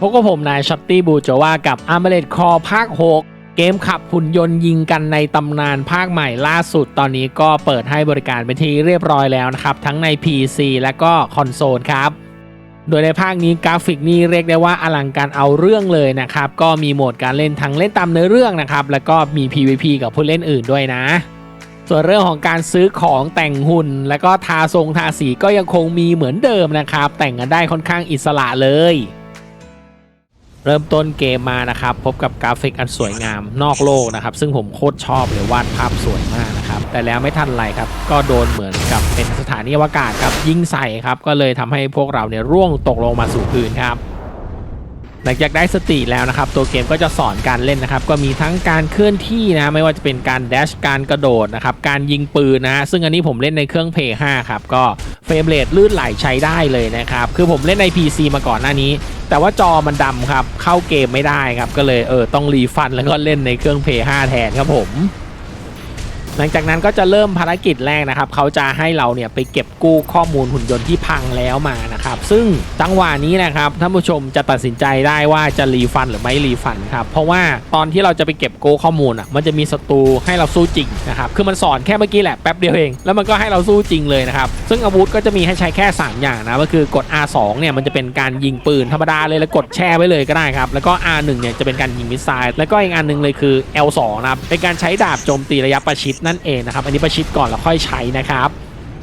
พบกับผมนายช็อตตี้บูจว่ากับ a r m o r e d Core ภาค 6 เกมขับหุ่นยนต์ยิงกันในตำนานภาคใหม่ล่าสุดตอนนี้ก็เปิดให้บริการเป็นที่เรียบร้อยแล้วนะครับ ทั้งใน PC และก็คอนโซลครับ โดยในภาคนี้กราฟิกนี่เรียกได้ว่าอลังการเอาเรื่องเลยนะครับ ก็มีโหมดการเล่นทั้งเล่นตามเนื้อเรื่องนะครับ แล้วก็มี PVP กับผู้เล่นอื่นด้วยนะส่วนเรื่องของการซื้อของแต่งหุ่น แล้วก็ทาทรงทาสีก็ยังคงมีเหมือนเดิมนะครับ แต่งกันได้ค่อนข้างอิสระเลย เริ่มต้นเกมมานะครับ พบกับกราฟิกอันสวยงามนอกโลกนะครับ ซึ่งผมโคตรชอบเลยวาดภาพสวยมากนะครับ แต่แล้วไม่ทันไรครับ ก็โดนเหมือนกับเป็นสถานีอวกาศครับยิงใส่ครับ ก็เลยทำให้พวกเราเนี่ยร่วงตกลงมาสู่พื้นครับ หลังจากได้สติแล้วนะครับ ตัวเกมก็จะสอนการเล่นนะครับ ก็มีทั้งการเคลื่อนที่นะไม่ว่าจะเป็นการแดชการกระโดดนะครับ การยิงปืนนะซึ่งอันนี้ผมเล่นในเครื่อง p 5ครับ ก็เฟรมเรทลื่นไหลใช้ได้เลยนะครับ คือผมเล่นใน PC มาก่อนหน้านี้ แต่ว่าจอมันดำครับ เข้าเกมไม่ได้ครับ ก็เลยเออต้องรีฟันแล้วก็เล่นในเครื่อง p 5แทนครับผม หลังจากนั้นก็จะเริ่มภารกิจแรกนะครับเขาจะให้เราเนี่ยไปเก็บกู้ข้อมูลหุ่นยนต์ที่พังแล้วมานะครับซึ่งจังหวะนี้นะครับท่านผู้ชมจะตัดสินใจได้ว่าจะรีฟันหรือไม่รีฟันครับเพราะว่าตอนที่เราจะไปเก็บกู้ข้อมูลอะมันจะมีศัตรูให้เราสู้จริงนะครับคือมันสอนแค่เมื่อกี้แหละแป๊บเดียวเองแล้วมันก็ให้เราสู้จริงเลยนะครับซึ่งอาวุธก็จะมีให้ใช้แค่ 3 อย่างนะก็คือกด R2 เนี่ยมันจะเป็นการยิงปืนธรรมดาเลยแล้วกดแช่ไว้เลยก็ได้ครับแล้วก็ R1 เนี่ยจะเป็นการยิงมิสไซล์แล้วก็อีกอันหนึงเลยคือ L2 นะครับเป็นการใช้ดาบโจมตีระยะประชิดนั่นเองนะครับ อันนี้ประชิดก่อนแล้วค่อยใช้นะครับ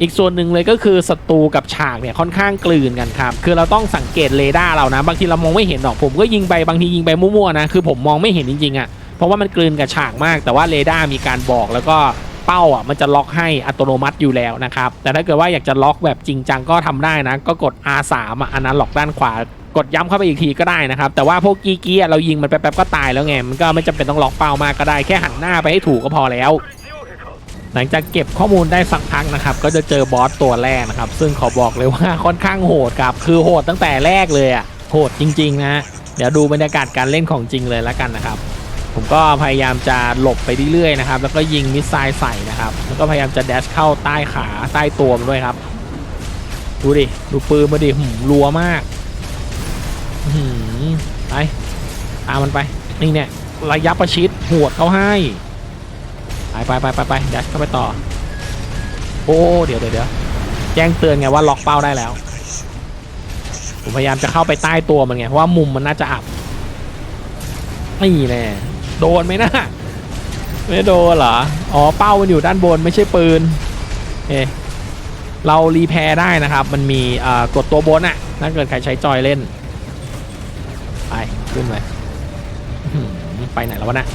อีกส่วนหนึ่งเลยก็คือศัตรูกับฉากเนี่ยค่อนข้างกลืนกันครับ คือเราต้องสังเกตเรดาร์เรานะ บางทีเรามองไม่เห็นหรอกผมก็ยิงไปบางทียิงไปมั่วๆนะคือผมมองไม่เห็นจริงๆอะ่ะเพราะว่ามันกลืนกับฉากมาก แต่ว่าเรดาร์มีการบอกแล้วก็เป้าอะมันจะล็อกให้อัตโนมัติอยู่แล้วนะครับ แต่ถ้าเกิดว่าอยากจะล็อกแบบจริงจังก็ทำได้นะ ก็กด R3 อะอันนั้นล็อกด้านขวากดย้ำเข้าไปอีกทีก็ได้นะครับ แต่ว่าพวกกีกี้เรายิงมันแป๊บๆก็ตายแล้วไง มันก็ไม่จำเป็นต้องล็อกเป้ามากก็ได้แค่หันหน้าไปให้ถูกก็พอแล้ว หลังจากเก็บข้อมูลได้สักพักนะครับ ก็จะเจอบอสตัวแรกนะครับ ซึ่งขอบอกเลยว่าค่อนข้างโหดครับ คือโหดตั้งแต่แรกเลยอะโหดจริงๆนะเดี๋ยวดูบรรยากาศการเล่นของจริงเลยแล้วกันนะครับ ผมก็พยายามจะหลบไปเรื่อยๆนะครับ แล้วก็ยิงมิสไซล์ใส่นะครับ แล้วก็พยายามจะแดชเข้าใต้ขาใต้ตัวมันด้วยครับ ดูดิ ดูปืนมาดิหืมรัวมากอื้อหือไปตามมันไป นี่เนี่ยระยะประชิดหวดเขาให้ ไปไปไปไปไปดัชเข้าไปต่อ โอ้เดี๋ยวเดี๋ยวเดี๋ยวแจ้งเตือนไงว่าล็อกเป้าได้แล้ว ผมพยายามจะเข้าไปใต้ตัวมันไงเพราะว่ามุมมันน่าจะอับนี่แน่โดนไหมนะไม่โดนเหรออ๋อเป้ามันอยู่ด้านบนไม่ใช่ปืนเอเรารีแพร์ได้นะครับ มันมีกดตัวบนอะถ้าเกิดใครใช้จอยเล่น ไป ขึ้นไปไปไหนแล้ววะน่ะ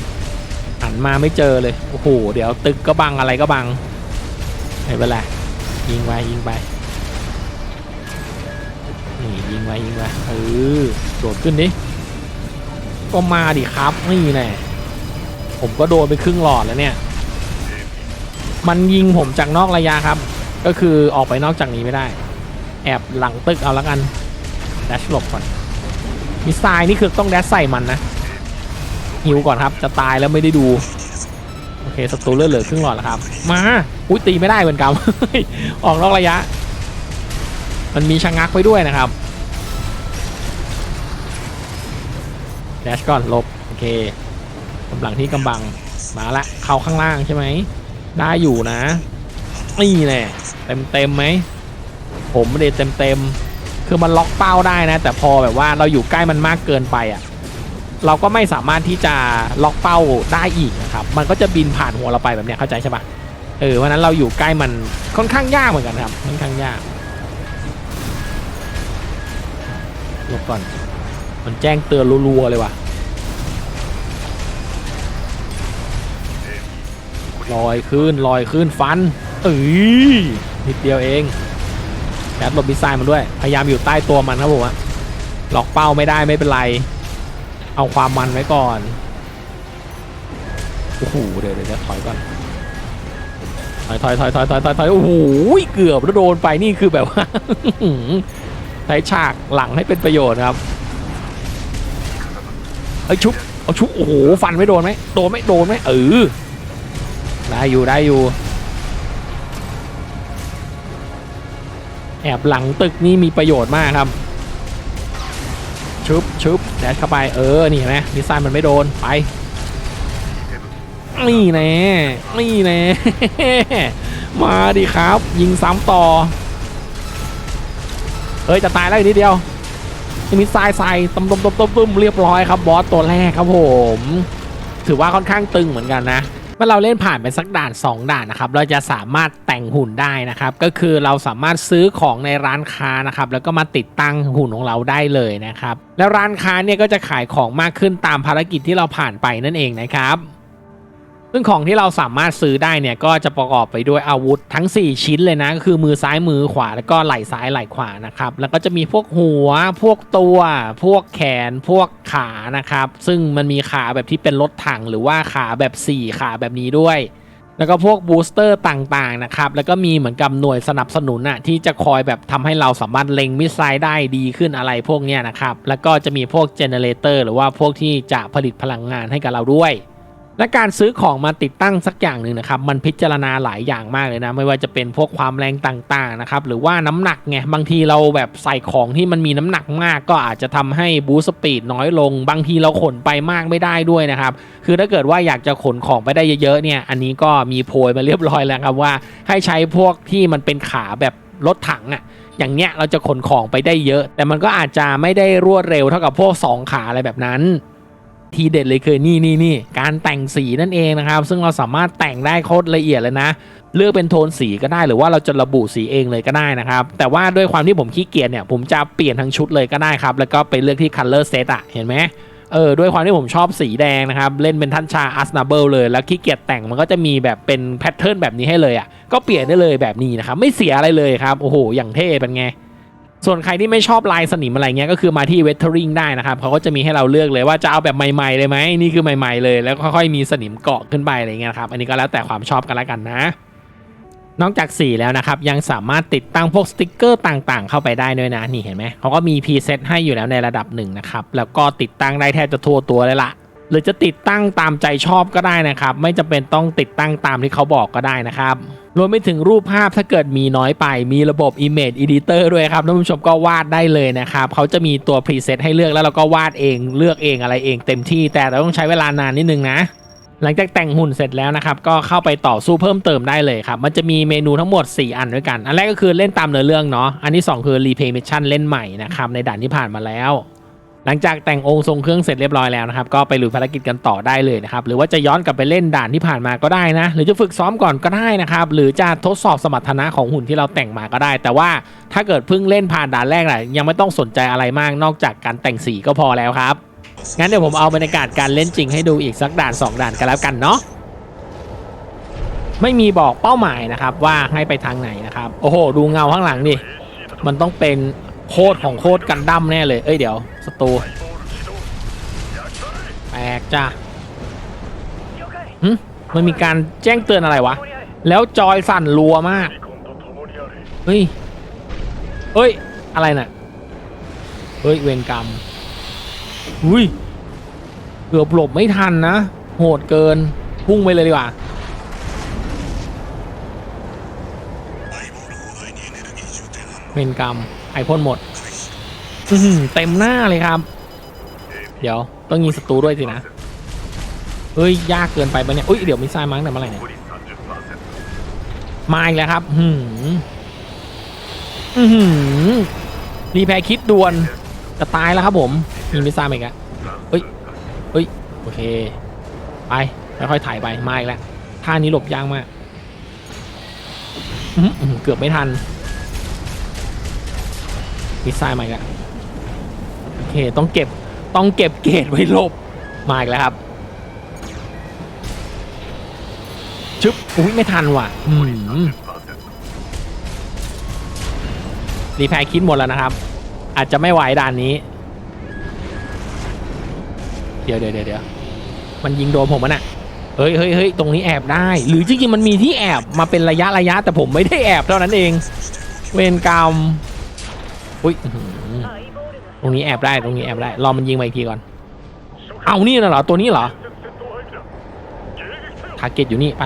นมาไม่เจอเลย โอ้โห เดี๋ยวตึกก็บังอะไรก็บังไม่เป็นไรยิงไปยิงไป นี่ยิงไปยิงไปเออโดดขึ้นดิ ก็มาดิครับนี่แน่ผมก็โดนไปครึ่งหลอดแล้วเนี่ย มันยิงผมจากนอกระยะครับ ก็คือออกไปนอกจากนี้ไม่ได้ แอบหลังตึกเอาล้วกัน แดชหลบก่อน มิสไซล์นี่คือต้องแดชใส่มันนะ หิวก่อนครับ จะตายแล้วไม่ได้ดู โอเคศัตรูเลือดเหลือครึ่งหลอดแล้วครับ มาอุ้ยตีไม่ได้เหมือนกันออกนอกระยะ มันมีชะงักไว้ด้วยนะครับแดชก่อนลบโอเคกำลังที่กำบังมาละเข้าข้างล่างใช่ไหมได้อยู่นะนี่แน่เต็มเต็มๆไหมผมไม่ได้เต็มเต็มๆคือมันล็อกเป้าได้นะ แต่พอแบบว่าเราอยู่ใกล้มันมากเกินไปอะ เราก็ไม่สามารถที่จะล็อกเป้าได้อีกนะครับ มันก็จะบินผ่านหัวเราไปแบบเนี้ยเข้าใจใช่ปะเออวันนั้นเราอยู่ใกล้มันค่อนข้างยากเหมือนกันครับ ค่อนข้างยากลบก่อน มันแจ้งเตือนรัวๆเลยว่ะลอยขึ้นลอยขึ้นฟันเอ้ยนิดเดียวเองแอดหลบมิสไซล์มันด้วย พยายามอยู่ใต้ตัวมันครับผมอะล็อกเป้าไม่ได้ไม่เป็นไร เอาความมันไว้ก่อนโอ้โหเดี๋ยวเดี๋ยวเดี๋ยวถอยก่อนถอยถอยถอยถอยถอยถอยถอยโอ้โหเกือบแล้วโดนไปนี่คือแบบว่าใช้ฉากหลังให้เป็นประโยชน์ครับเอ้ยชุบเอาชุบโอ้โหฟันไม่โดนไหมโดนไหมโดนไหมเออได้อยู่ได้อยู่ แอบหลังตึกนี่มีประโยชน์มากครับ ชุบชุบแดดเข้าไปเออนี่เห็นไหมมิสไซล์มันไม่โดนไปนี่แน่นี่แน่มาดิครับ ยิงซ้ำต่อเฮ้ยจะตายแล้วอีกนิดเดียวมิสไซล์ใส่ตุ้มตุ้มตุ้มตุ้มเรียบร้อยครับบอสตัวแรกครับผม ถือว่าค่อนข้างตึงเหมือนกันนะ มื่อเราเล่นผ่านไปสักด่าน 2 ด่านนะครับเราจะสามารถแต่งหุ่นได้นะครับก็คือเราสามารถซื้อของในร้านค้านะครับแล้วก็มาติดตั้งหุ่นของเราได้เลยนะครับแล้วร้านค้าเนี่ยก็จะขายของมากขึ้นตามภารกิจที่เราผ่านไปนั่นเองนะครับ ซึ่งของที่เราสามารถซื้อได้เนี่ยก็จะประกอบไปด้วยอาวุธทั้ง 4 ชิ้นเลยนะก็คือมือซ้ายมือขวาแล้วก็ไหล่ซ้ายไหล่ขวานะครับแล้วก็จะมีพวกหัว พวกตัว พวกแขน พวกขานะครับ ซึ่งมันมีขาแบบที่เป็นรถถังหรือว่าขาแบบ 4 ขาแบบนี้ด้วยแล้วก็พวกบูสเตอร์ต่างๆนะครับ แล้วก็มีเหมือนกับหน่วยสนับสนุนอะที่จะคอยแบบทำให้เราสามารถเล็งมิสไซล์ได้ดีขึ้นอะไรพวกเนี้ยนะครับ แล้วก็จะมีพวกเจเนเรเตอร์หรือว่าพวกที่จะผลิตพลังงานให้กับเราด้วย และการซื้อของมาติดตั้งสักอย่างหนึ่งนะครับ มันพิจารณาหลายอย่างมากเลยนะ ไม่ว่าจะเป็นพวกความแรงต่างๆนะครับ หรือว่าน้ำหนักไง บางทีเราแบบใส่ของที่มันมีน้ำหนักมาก ก็อาจจะทำให้บูสต์สปีดน้อยลง บางทีเราขนไปมากไม่ได้ด้วยนะครับ คือถ้าเกิดว่าอยากจะขนของไปได้เยอะๆเนี่ย อันนี้ก็มีโพยมาเรียบร้อยแล้วครับว่า ให้ใช้พวกที่มันเป็นขาแบบรถถังอะ่ะอย่างเงี้ยเราจะขนของไปได้เยอะ แต่มันก็อาจจะไม่ได้รวดเร็วเท่ากับพวกสองขาอะไรแบบนั้น ทีเด็ดเลยคือนี่นี่นี่การแต่งสีนั่นเองนะครับ ซึ่งเราสามารถแต่งได้โคตรละเอียดเลยนะ เลือกเป็นโทนสีก็ได้หรือว่าเราจะระบุสีเองเลยก็ได้นะครับ แต่ว่าด้วยความที่ผมขี้เกียจเนี่ยผมจะเปลี่ยนทั้งชุดเลยก็ได้ครับ แล้วก็ไปเลือกที่ color set อะเห็นไหมเออด้วยความที่ผมชอบสีแดงนะครับ เล่นเป็นท่านชาอัสนาเบิลเลย แล้วขี้เกียจแต่งมันก็จะมีแบบเป็นแพทเทิร์นแบบนี้ให้เลยอะก็เปลี่ยนได้เลยแบบนี้นะครับไม่เสียอะไรเลยครับโอ้โหอย่างเท่เป็นไง ส่วนใครที่ไม่ชอบลายสนิมอะไรเงี้ยก็คือมาที่เวทเทอริงได้นะครับเขาก็จะมีให้เราเลือกเลยว่าจะเอาแบบใหม่ๆเลยไหมนี่คือใหม่ๆเลย แล้วค่อยๆมีสนิมเกาะขึ้นไปอะไรเงี้ยครับอันนี้ก็แล้วแต่ความชอบกันล้วกันนะ นอกจากสีแล้วนะครับยังสามารถติดตั้งพวกสติกเกอร์ต่างๆ เข้าไปได้ด้วยนะนี่เห็นไหมเขาก็มีพรีเซตให้อยู่แล้วในระดับหนึ่งนะครับแล้วก็ติดตั้งได้แทบจะทั่วตัวเลยละหรือจะติดตั้งตามใจชอบก็ได้นะครับ ไม่จำเป็นต้องติดตั้งตามที่เขาบอกก็ได้นะครับ รวมไปถึงรูปภาพถ้าเกิดมีน้อยไปมีระบบ Image Editor ด้วยครับท่านผู้ชมก็วาดได้เลยนะครับเขาจะมีตัวพรีเซตให้เลือกแล้วเราก็วาดเองเลือกเองอะไรเองเต็มที่ แต่เราต้องใช้เวลานานนิดนึงนะหลังจากแต่งหุ่นเสร็จแล้วนะครับ ก็เข้าไปต่อสู้เพิ่มเติมได้เลยครับ มันจะมีเมนูทั้งหมด 4 อันด้วยกัน อันแรกก็คือเล่นตามเนื้อเรื่องเนาะอันที่ 2 คือ Replay Mission เล่นใหม่นะครับ ในด่านที่ผ่านมาแล้ว หลังจากแต่งองค์ทรงเครื่องเสร็จเรียบร้อยแล้วนะครับก็ไปลุยภารกิจกันต่อได้เลยนะครับหรือว่าจะย้อนกลับไปเล่นด่านที่ผ่านมาก็ได้นะ หรือจะฝึกซ้อมก่อนก็ได้นะครับหรือจะทดสอบสมรรถนะของหุ่นที่เราแต่งมาก็ได้ แต่ว่าถ้าเกิดเพิ่งเล่นผ่านด่านแรกแหละยังไม่ต้องสนใจอะไรมากนอกจากการแต่งสีก็พอแล้วครับงั้นเดี๋ยวผมเอาบรรยากาศการเล่นจริงให้ดูอีกสักด่าน 2 ด่านกันแล้วกันเนาะไม่มีบอกเป้าหมายนะครับว่าให้ไปทางไหนนะครับโอ้โหดูเงาข้างหลังดิมันต้องเป็นโคตรของโคตรกันดั้มแน่เลยเอ้ยเดี๋ยว ศัตรูแปลกจ้ะหึมันมีการแจ้งเตือนอะไรวะ แล้วจอยสั่นรัวมาก เฮ้ย เฮ้ย อะไรน่ะ เฮ้ย เวรกรรม อุ้ย เกือบหลบไม่ทันนะ โหดเกิน พุ่งไปเลยดีกว่า เวรกรรม ไอพ่นหมด อื้อหือเต็มหน้าเลยครับ เดี๋ยวต้องยิงศัตรูด้วยสินะ เฮ้ย ยากเกินไปปะเนี่ยอุ้ยเดี๋ยวมิสไซล์มั้งแต่เมื่อไหร่เนี่ยมาอีกแล้วครับ หืมอือหือรีแพรคิดด่วนจะตายแล้วครับผมมีมิสไซล์มาอีกแล้วเฮ้ยเฮ้ยโอเค ไปค่อยๆถ่ายไปมาอีกแล้วท่านี้หลบยากมากเกือบไม่ทันมิสไซล์มาอีกแล้ว เคต้องเก็บต้องเก็บเกรดไว้หลบมาอีกแล้วครับชึบอุ้ยไม่ทันว่ะรีแพรคิดหมดแล้วนะครับ อาจจะไม่ไหวด่านนี้ เดี๋ยวเดี๋ยวเดี๋ยวมันยิงโดนผมมันอะเฮ้ยเฮ้ยเฮ้ยตรงนี้แอบได้ หรือจริงๆมันมีที่แอบมาเป็นระยะระยะแต่ผมไม่ได้แอบเท่านั้นเอง เวรกรรมอุ้ย ตรงนี้แอบได้ตรงนี้แอบได้รอมันยิงมาอีกทีก่อน เอานี่นะเหรอตัวนี้เหรอทาร์เก็ตอยู่นี่ไป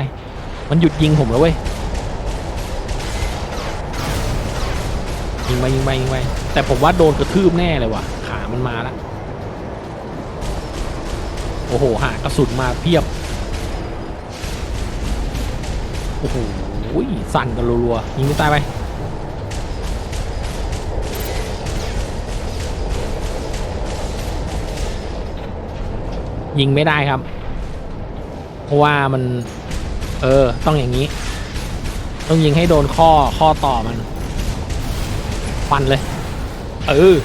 มันหยุดยิงผมแล้วเว้ย ยิงไปยิงไปยิงไปแต่ผมว่าโดนกระทืบแน่เลยว่ะ ขามันมาแล้ว โอ้โห หากระสุนมาเพียบ โอ้โหสั่นกันรัวๆยิงไม่ตายไป ยิงไม่ได้ครับ เพราะว่ามัน เออ ต้องอย่างนี้ ต้องยิงให้โดนข้อข้อต่อมันฟันเลย เออ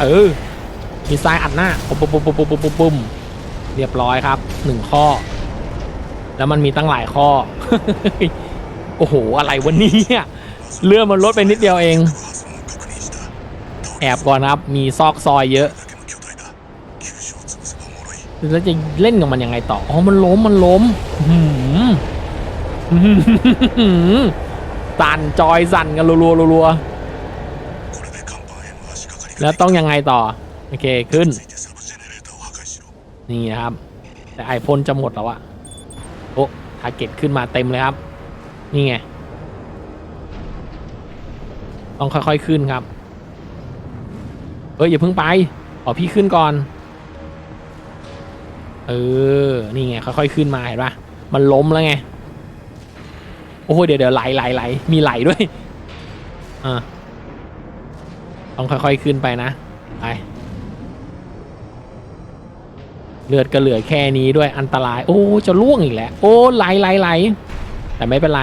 เออ มีซ้ายอัดหน้าปุ๊บปุ๊บปุ๊บปุ๊บปุ๊บปุ๊บปุ๊บเรียบร้อยครับหนึ่งข้อ แล้วมันมีตั้งหลายข้อ โอ้โห อะไรวันนี้เลื่อนมันลดไปนิดเดียวเอง แอบก่อนครับ มีซอกซอยเยอะ แล้วจะเล่นกับมันยังไงต่อ อ๋อ มันล้ม มันล้มหืออื้อหือสั่นจอยสั่นกันรัวๆรัวๆแล้วต้องยังไงต่อ โอเค ขึ้น นี่นะครับ แต่ไอพ่นจะหมดแล้วอะโอ้ทาร์เก็ตขึ้นมาเต็มเลยครับ นี่ไง ต้องค่อยๆขึ้นครับ เอ้ยอย่าเพิ่งไป ขอพี่ขึ้นก่อน เออ นี่ไงค่อยๆขึ้นมาเห็นปะมันล้มแล้วไง โอ้โหเดี๋ยวเดี๋ยวไหลไหลไหลมีไหลด้วย อ่าต้องค่อยๆขึ้นไปนะ ไป เลือดก็เหลือแค่นี้ด้วยอันตราย โอ้จะล่วงอีกแล้ว โอ้ไหลไหลไหลแต่ไม่เป็นไร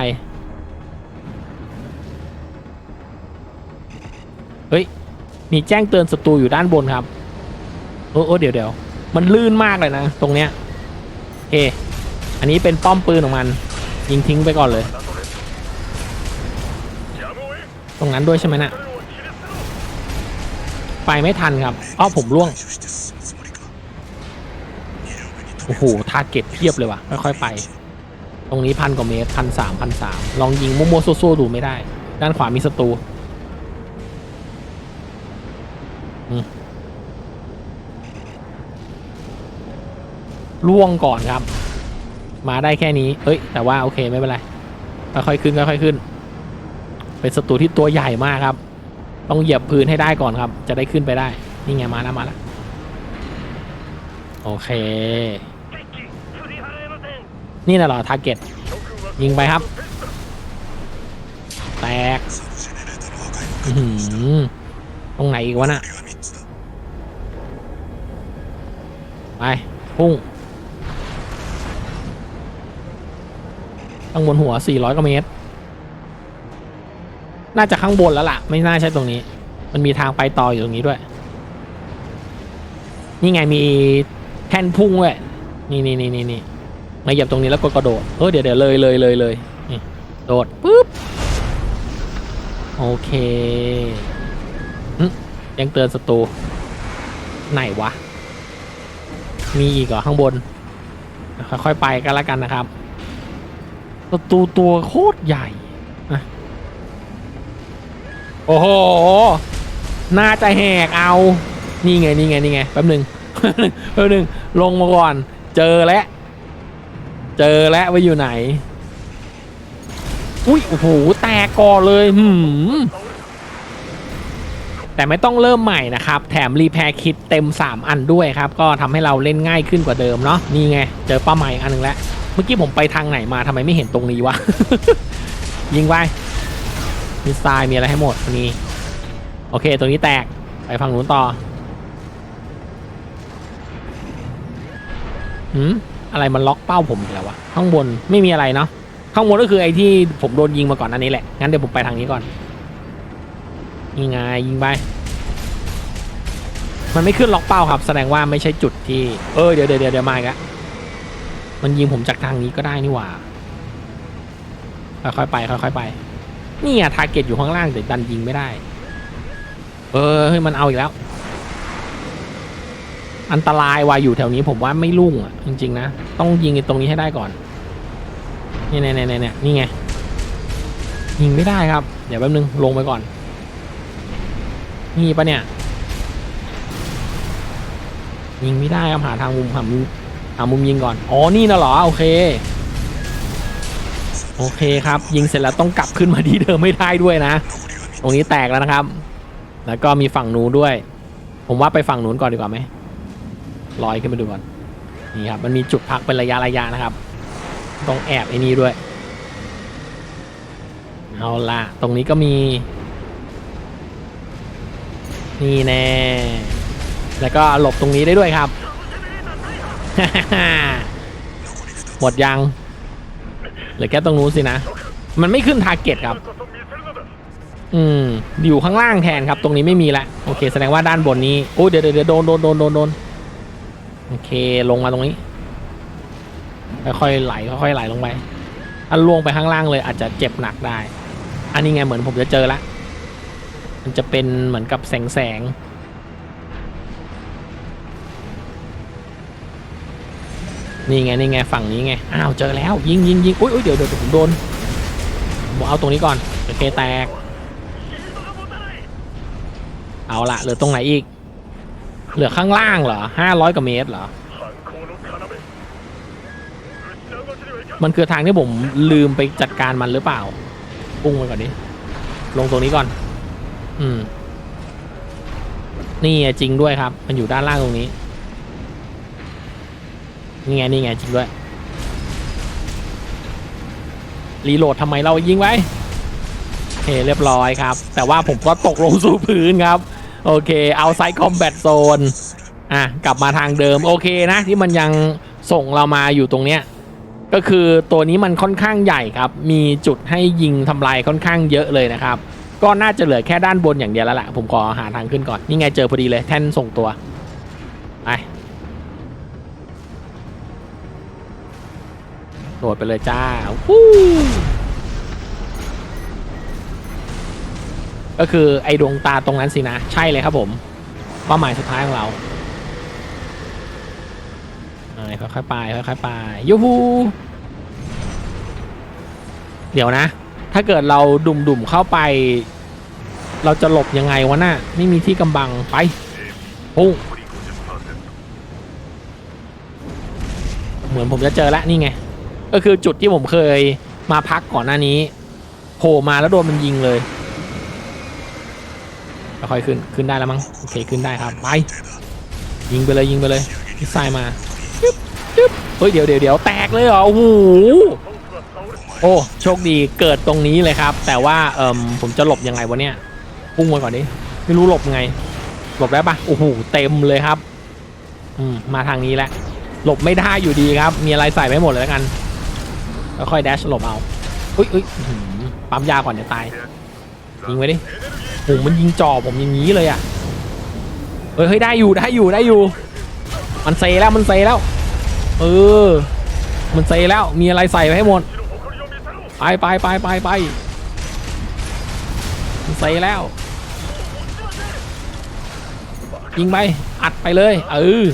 เฮ้ย มีแจ้งเตือนศัตรูอยู่ด้านบนครับ โอ้โอ้เดี๋ยวเดี๋ยว มันลื่นมากเลยนะ ตรงเนี้ยโอเคอันนี้เป็นป้อมปืนของมัน ยิงทิ้งไปก่อนเลย ตรงนั้นด้วยใช่ไหมนะ่ะ ไปไม่ทันครับอ้อผมล่วง โอ้โหทาร์เก็ตเพียบเลยว่ะ ค่อยๆไป ตรงนี้พันกว่าเมตรพันสามพันสามลองยิงมั่วๆโซ่ๆดูไม่ได้ ด้านขวามีศัตรูอืม ล่วงก่อนครับ มาได้แค่นี้ เอ้ย แต่ว่าโอเคไม่เป็นไรค่อยๆขึ้นค่อยๆขึ้น เป็นศัตรูที่ตัวใหญ่มากครับ ต้องเหยียบพื้นให้ได้ก่อนครับ จะได้ขึ้นไปได้ นี่ไงมาแล้วมาแล้วโอเค นี่น่ะเหรอทาร์เก็ตยิงไปครับ แตกอือหือตรงไหนอีกวะน่ะ ไป พุ่ง ข้างบนหัว 400กว่าเมตร น่าจะข้างบนแล้วล่ะ ไม่น่าใช่ตรงนี้ มันมีทางไปต่ออยู่ตรงนี้ด้วย นี่ไงมีแท่นพุ่งด้ยนี่นี่นี่นี่นี่มาเหยียบตรงนี้แล้วกดกระโดดเออเดี๋ยวเดี๋ยวเลยเลยเลยเลยนี่โดดปุ๊บโอเคยังเตือนศัตรูไหนวะ มีอีกเหรอข้างบน ค่อยๆไปกันแล้วกันนะครับ ประตูตัวโคตรใหญ่อะโอ้โห น่าจะแหกเอา นี่ไงนี่ไงนี่ไงแป๊บหนึ่งแป๊บหนึ่งลงมาก่อน เจอแล้ว เจอแล้วว่าอยู่ไหน อุ้ยโอ้โห แตกก่อนเลยหืม แต่ไม่ต้องเริ่มใหม่นะครับ แถมรีแพร์คิดเต็ม 3 อันด้วยครับ ก็ทำให้เราเล่นง่ายขึ้นกว่าเดิมเนาะนี่ไง เจอเป้าใหมายอันหนึงแล้ว เมื่อกี้ผมไปทางไหนมาทำไมไม่เห็นตรงนี้วะ ยิงไปมีทรายมีอะไรให้หมดนี้โอเค ตรงนี้แตกไปฝั่งนู้นต่อหืมอะไรมันล็อกเป้าผมอีกแล้ววะข้างบนไม่มีอะไรเนาะข้างบนก็คือไอ้ที่ผมโดนยิงมาก่อนอันนี้แหละงั้นเดี๋ยวผมไปทางนี้ก่อน นี่ไงยิงไป มันไม่ขึ้นล็อกเป้าครับ แสดงว่าไม่ใช่จุดที่ เออเดี๋ยวเดี๋ยวเดี๋ยวมาอีกแล้วมันยิงผมจากทางนี้ก็ได้นี่หว่า ค่อยๆไปค่อยๆไป นี่อะทาร์เก็ตอยู่ข้างล่างแต่ดันยิงไม่ได้ เออเฮ้ยมันเอาอีกแล้ว อันตรายว่ะอยู่แถวนี้ผมว่าไม่รุ่งอะจริงๆนะ ต้องยิงตรงนี้ให้ได้ก่อน นี่ยเนี่ยเนี่ยเนี่ยนี่ไงยิงไม่ได้ครับ เดี๋ยวแป๊บนึงลงไปก่อน นี่ปะเนี่ย ยิงไม่ได้ครับหาทางมุมหามุมหามุมยิงก่อน อ๋อ นี่นะเหรอ โอเค โอเคครับ ยิงเสร็จแล้วต้องกลับขึ้นมาที่เดิมไม่ได้ด้วยนะ ตรงนี้แตกแล้วนะครับ แล้วก็มีฝั่งนู้นด้วย ผมว่าไปฝั่งนู้นก่อนดีกว่าไหมลอยขึ้นไปดูก่อน นี่ครับ มันมีจุดพักเป็นระยะระยะนะครับ ต้องแอบไอ้นี่ด้วย เอาละตรงนี้ก็มี นี่แน่ แล้วก็หลบตรงนี้ได้ด้วยครับ หมดยังเหลือแค่ตรงนู้นสินะ มันไม่ขึ้นทาร์เก็ตครับ อืม อยู่ข้างล่างแทนครับ ตรงนี้ไม่มีละ โอเค แสดงว่าด้านบนนี้ โอ้ยเดี๋ยวเดี๋ยวเดี๋ยวโดนโดนโดนโดนโดนโอเค ลงมาตรงนี้ ค่อยๆไหล ค่อยๆไหลลงไปถ้าล่วงไปข้างล่างเลยอาจจะเจ็บหนักได้ อันนี้ไงเหมือนผมจะเจอละ มันจะเป็นเหมือนกับแสงแสงนี่ไงนี่ไงฝั่งนี้ไงอ้าวเจอแล้วยิงยิงยิงอุ้ยอุ้ยเดี๋ยวเดี๋ยวผมโดนผมเอาตรงนี้ก่อนโอเคแตก เอาละเหลือตรงไหนอีก เหลือข้างล่างเหรอห้าร้อยกว่าเมตรเหรอมันคือทางที่ผมลืมไปจัดการมันหรือเปล่าปุ้งไปก่อนดิลงตรงนี้ก่อน อืม นี่ไงจริงด้วยครับ มันอยู่ด้านล่างตรงนี้ นี่ไงนี่ไงจริงด้วย รีโหลดทำไมเรายิงไว้โอเคเรียบร้อยครับ แต่ว่าผมก็ตกลงสู่พื้นครับ โอเค เอาไซคอมแบทโซน อะ กลับมาทางเดิม โอเคนะ ที่มันยังส่งเรามาอยู่ตรงเนี้ย ก็คือตัวนี้มันค่อนข้างใหญ่ครับ มีจุดให้ยิงทำลายค่อนข้างเยอะเลยนะครับ ก็น่าจะเหลือแค่ด้านบนอย่างเดียวแล้วล่ะ ผมขอหาทางขึ้นก่อน นี่ไงเจอพอดีเลยแท่นส่งตัว ไปโดดไปเลยจ้าวู้ก็คือไอ้ดวงตาตรงนั้นสินะ ใช่เลยครับผมเป้าหมายสุดท้ายของเราอ่าค่อยๆไปค่อยๆไปยูฮูเดี๋ยวนะ ถ้าเกิดเราดุ่มๆเข้าไป เราจะหลบยังไงวะน่ะไม่มีที่กำบังไปพุ่งเหมือนผมจะเจอแล้วนี่ไง ก็คือจุดที่ผมเคยมาพักก่อนหน้านี้โผล่มาแล้วโดนมันยิงเลยค่อยขึ้นขึ้นได้แล้วมั้งโอเคขึ้นได้ครับไปยิงไปเลยยิงไปเลยมิสไซล์มาจึ๊บจึ๊บเฮ้ยเดี๋ยวเดี๋ยวเดี๋ยวแตกเลยเหรอโอ้โห โอ้โชคดีเกิดตรงนี้เลยครับ แต่ว่าเอ่มผมจะหลบยังไงวะเนี่ยพุ่งมาก่อนดิไม่รู้หลบไง หลบได้ปะโอ้โหเต็มเลยครับ อืมมาทางนี้แหละหลบไม่ได้อยู่ดีครับ มีอะไรใส่ไม่หมดเลยแล้วกันแล้วค่อยแดชหลบเอาอุ้ยอุ้ยปั๊มยาก่อนเดี๋ยวตายยิงไว้ดิโอ้โหมันยิงจ่อผมอย่างนี้เลยอะเฮ้ยเฮ้ยได้อยู่ได้อยู่ได้อยู่ มันเซแล้วมันเซแล้ว เออ มันเซแล้วมีอะไรใส่ไว้ให้หมด ไปไปไปไปไปมันเซแล้ว ยิงไป อัดไปเลย เออ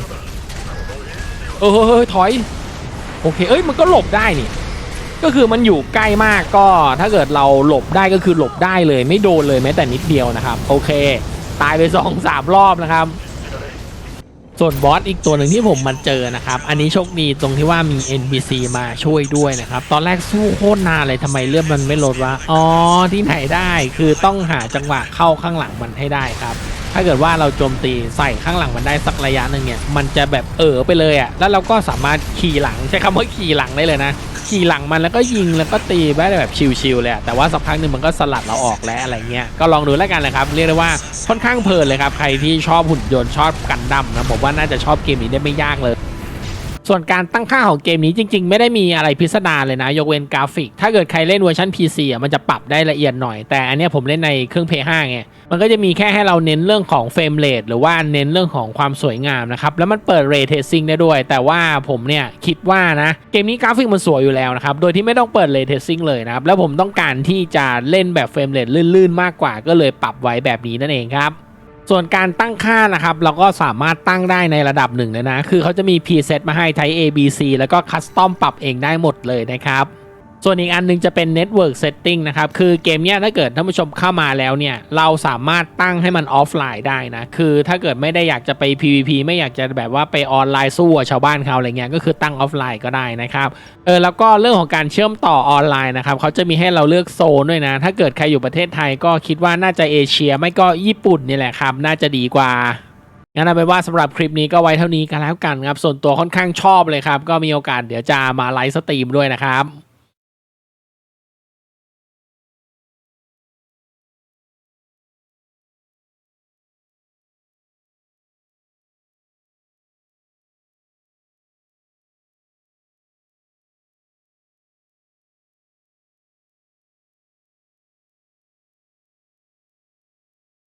เออเฮ้ยเฮ้ยถอย โอเค เอ้ย มันก็หลบได้นี่ ก็คือมันอยู่ใกล้มากก็ ถ้าเกิดเราหลบได้ก็คือหลบได้เลย ไม่โดนเลยแม้แต่นิดเดียวนะครับ โอเค ตายไปสองสามรอบนะครับ ส่วนบอสอีกตัวหนึ่งที่ผมมันเจอนะครับ อันนี้โชคดีตรงที่ว่ามี NPC มาช่วยด้วยนะครับ ตอนแรกสู้โคตรนานเลยทำไมเลือดมันไม่ลดวะ อ๋อ ที่ไหนได้คือต้องหาจังหวะเข้าข้างหลังมันให้ได้ครับ ถ้าเกิดว่าเราโจมตีใส่ข้างหลังมันได้สักระยะหนึ่งเนี่ย มันจะแบบเออไปเลยอะ่ะ แล้วเราก็สามารถขี่หลังใช้คำว่าขี่หลังได้เลยนะ ขี่หลังมันแล้วก็ยิงแล้วก็ตีไปได้แบบชิวๆเลยแต่ว่าสักพักหนึ่งมันก็สลัดเราออกแล้วอะไรเงี้ยก็ลองดูแล้วกันนะครับเรียกได้ว่าค่อนข้างเพลินเลยครับใครที่ชอบหุ่นยนต์ชอบกันดั้มนะผมว่าน่าจะชอบเกมนี้ได้ไม่ยากเลย ส่วนการตั้งค่าของเกมนี้จริง ๆ ไม่ได้มีอะไรพิสดารเลยนะ ยกเว้นกราฟิก ถ้าเกิดใครเล่นเวอร์ชัน PC อะมันจะปรับได้ละเอียดหน่อย แต่อันนี้ผมเล่นในเครื่อง PS5 ไงมันก็จะมีแค่ให้เราเน้นเรื่องของเฟรมเรทหรือว่าเน้นเรื่องของความสวยงามนะครับ แล้วมันเปิดเรทเทสซิ่งได้ด้วย แต่ว่าผมเนี่ยคิดว่านะ เกมนี้กราฟิกมันสวยอยู่แล้วนะครับ โดยที่ไม่ต้องเปิดเรทเทสซิ่งเลยนะครับ แล้วผมต้องการที่จะเล่นแบบเฟรมเรทลื่นๆ มากกว่า ก็เลยปรับไว้แบบนี้นั่นเองครับ ส่วนการตั้งค่านะครับ เราก็สามารถตั้งได้ในระดับหนึ่งเลยนะ คือเขาจะมี preset มาให้ Type A B C แล้วก็คัสตอมปรับเองได้หมดเลยนะครับ ส่วนอีกอันหนึงจะเป็น Network Setting นะครับ คือเกมเนี้ยถ้าเกิดท่านผู้ชมเข้ามาแล้วเนี่ย เราสามารถตั้งให้มันออฟไลน์ได้นะ คือถ้าเกิดไม่ได้อยากจะไป PVP ไม่อยากจะแบบว่าไปออนไลน์สู้ชาวบ้านเขาอะไรเงี้ย ก็คือตั้งออฟไลน์ก็ได้นะครับ เออแล้วก็เรื่องของการเชื่อมต่อออนไลน์นะครับเขาจะมีให้เราเลือกโซนด้วยนะ ถ้าเกิดใครอยู่ประเทศไทยก็คิดว่าน่าจะเอเชียไม่ก็ญี่ปุ่นนี่แหละครับ น่าจะดีกว่างั้นเอาเป็นว่าสำหรับคลิปนี้ก็ไว้เท่านี้กันแล้วกันครับ ส่วนตัวค่อนข้างชอบเลยครับ ก็มีโอกาสเดี๋ยวจะมาไลฟ์สตรีมด้วยนะครับ